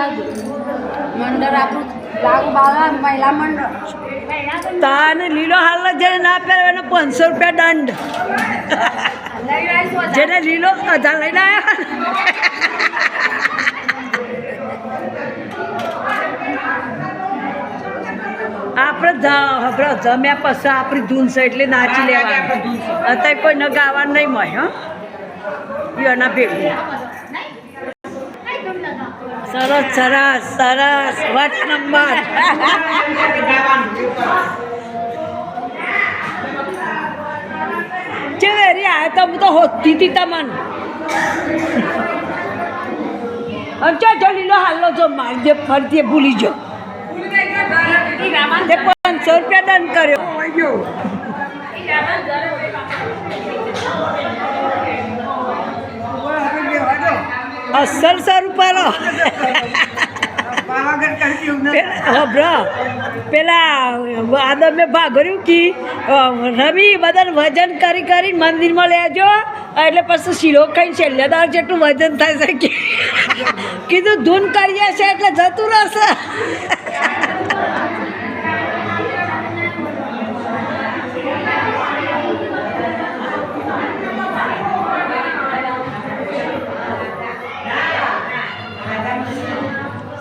લાગુ મંડળ. તાને લીલો હાલ જેને ના પહેરે એને પાંચસો રૂપિયા દંડ. જેને લીલો હજાર લઈને આવ્યા આપણે આપણે જમ્યા પછી આપણી ધૂન છે એટલે નાચી લેવા અત્યારે કોઈ ન ગાવાનું નહીં મળે, હા. એના ભેગું. સરસ સરસ સરસ. વટ નંબર. ચેવેરી આ તો હું તો હોતી હતી તમન. ચો ચો લીલો હાલો જો મારી જે ફરતી ભૂલી જો પાંચસો રૂપિયા દંડ કર્યો. અસલ સો પેલા આદમ પેલા આદમે ભાગર્યું કે રવિ બધા વજન કરી કરી મંદિરમાં લેજો એટલે પછી શીરો ખાઈને લેદાર જેટલું વજન થાય છે કીધું ધૂન કરીએ છે એટલે જતું રહેશે.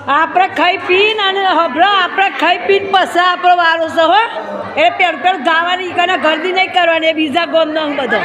આપણે ખાઈ પીને અને હભળો આપણે ખાઈ પીને પછી આપણો વારો હો. એ પેડ પેડ ગાવાની કને ગરદી નહીં કરવાની, એ બીજા ન બધો.